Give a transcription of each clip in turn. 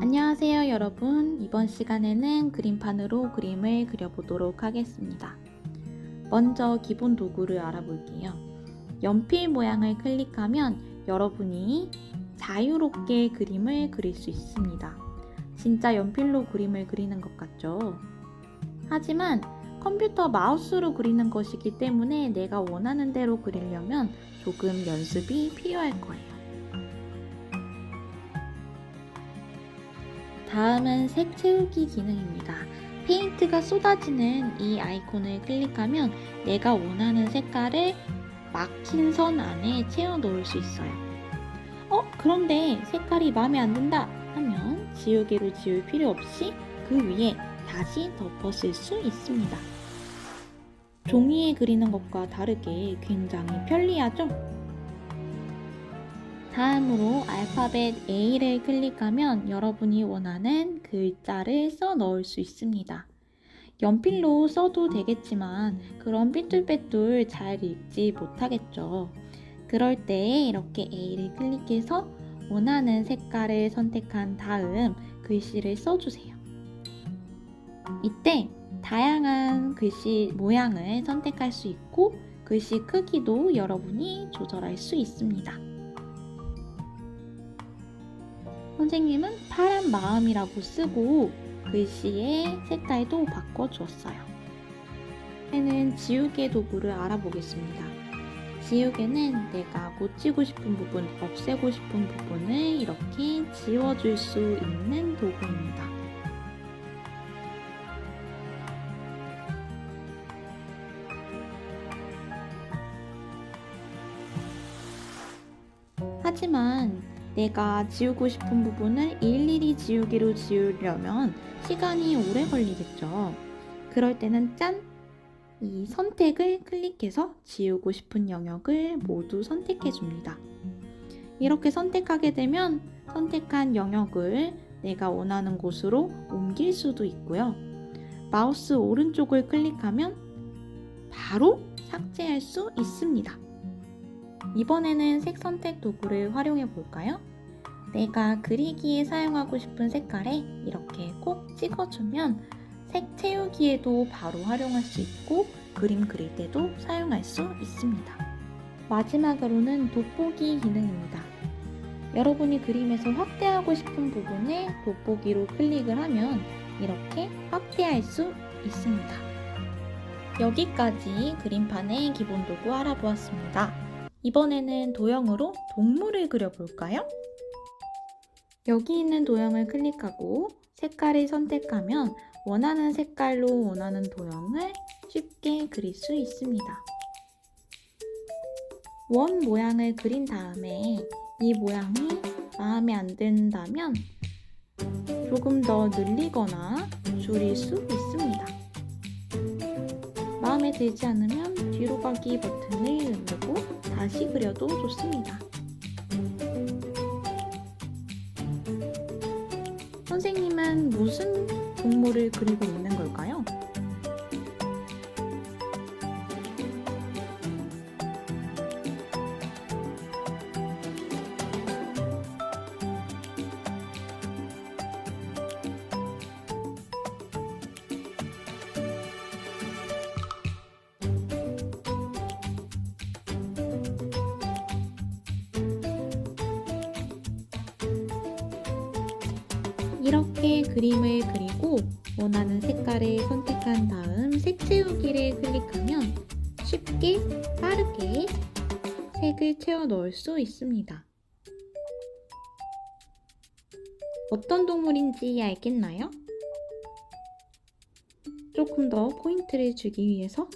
안녕하세요 여러분. 이번 시간에는 그림판으로 그림을 그려보도록 하겠습니다. 먼저 기본 도구를 알아볼게요. 연필 모양을 클릭하면 여러분이 자유롭게 그림을 그릴 수 있습니다. 진짜 연필로 그림을 그리는 것 같죠? 하지만 컴퓨터 마우스로 그리는 것이기 때문에 내가 원하는 대로 그리려면 조금 연습이 필요할 거예요 다음은 색 채우기 기능입니다. 페인트가 쏟아지는 이 아이콘을 클릭하면 내가 원하는 색깔을 막힌 선 안에 채워 넣을 수 있어요. 어, 그런데 색깔이 마음에 안 든다 하면 지우개로 지울 필요 없이 그 위에 다시 덮어 쓸 수 있습니다. 종이에 그리는 것과 다르게 굉장히 편리하죠? 다음으로 알파벳 A를 클릭하면 여러분이 원하는 글자를 써 넣을 수 있습니다. 연필로 써도 되겠지만 그런 삐뚤빼뚤 잘 읽지 못하겠죠. 그럴 때 이렇게 A를 클릭해서 원하는 색깔을 선택한 다음 글씨를 써주세요. 이때 다양한 글씨 모양을 선택할 수 있고 글씨 크기도 여러분이 조절할 수 있습니다. 선생님은 파란 마음이라고 쓰고 글씨의 색깔도 바꿔주었어요. 이제는 지우개 도구를 알아보겠습니다. 지우개는 내가 고치고 싶은 부분, 없애고 싶은 부분을 이렇게 지워줄 수 있는 도구입니다. 하지만 내가 지우고 싶은 부분을 일일이 지우기로 지우려면 시간이 오래 걸리겠죠. 그럴 때는 짠! 이 선택을 클릭해서 지우고 싶은 영역을 모두 선택해 줍니다. 이렇게 선택하게 되면 선택한 영역을 내가 원하는 곳으로 옮길 수도 있고요. 마우스 오른쪽을 클릭하면 바로 삭제할 수 있습니다. 이번에는 색 선택 도구를 활용해 볼까요? 내가 그리기에 사용하고 싶은 색깔에 이렇게 꼭 찍어주면 색 채우기에도 바로 활용할 수 있고 그림 그릴 때도 사용할 수 있습니다. 마지막으로는 돋보기 기능입니다. 여러분이 그림에서 확대하고 싶은 부분을 돋보기로 클릭을 하면 이렇게 확대할 수 있습니다. 여기까지 그림판의 기본 도구 알아보았습니다. 이번에는 도형으로 동물을 그려볼까요? 여기 있는 도형을 클릭하고 색깔을 선택하면 원하는 색깔로 원하는 도형을 쉽게 그릴 수 있습니다. 원 모양을 그린 다음에 이 모양이 마음에 안 든다면 조금 더 늘리거나 줄일 수 있습니다. 마음에 들지 않으면 뒤로 가기 버튼을 누르고 다시 그려도 좋습니다. 무슨 동물을 그리고 있는 걸까요? 이렇게 그림을 그리고 원하는 색깔을 선택한 다음 색 채우기를 클릭하면 쉽게 빠르게 색을 채워 넣을 수 있습니다. 어떤 동물인지 알겠나요? 조금 더 포인트를 주기 위해서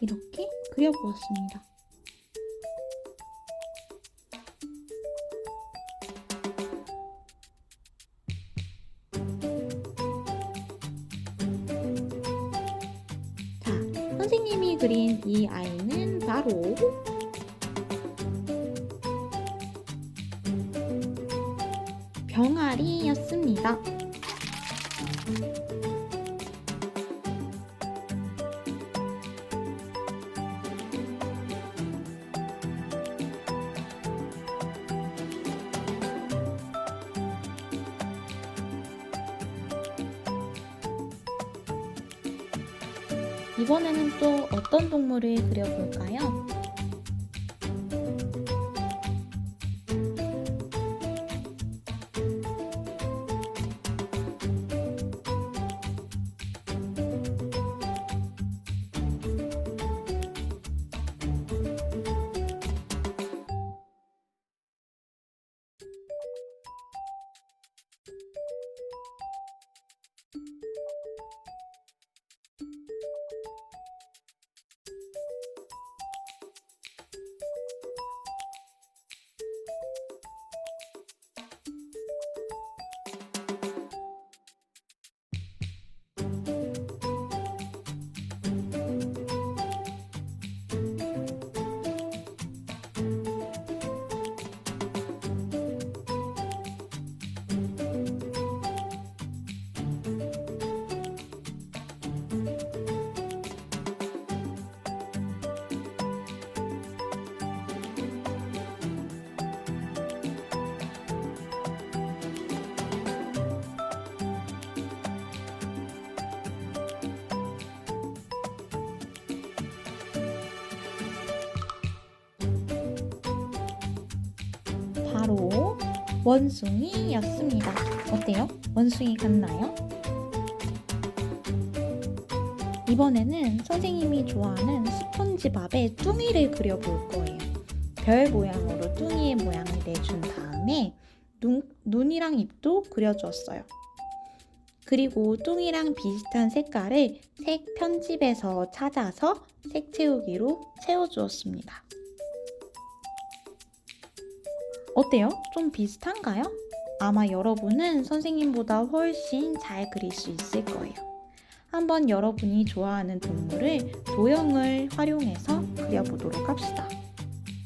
이렇게 그려보았습니다. 선생님이 그린 이 아이는 바로 병아리였습니다. 이번에는 또 어떤 동물을 그려볼까요? 원숭이였습니다. 어때요? 원숭이 같나요? 이번에는 선생님이 좋아하는 스폰지밥의 뚱이를 그려볼 거예요. 별 모양으로 뚱이의 모양을 내준 다음에 눈, 눈이랑 입도 그려주었어요. 그리고 뚱이랑 비슷한 색깔을 색 편집에서 찾아서 색 채우기로 채워주었습니다. 어때요? 좀 비슷한가요? 아마 여러분은 선생님보다 훨씬 잘 그릴 수 있을 거예요. 한번 여러분이 좋아하는 동물을 도형을 활용해서 그려보도록 합시다.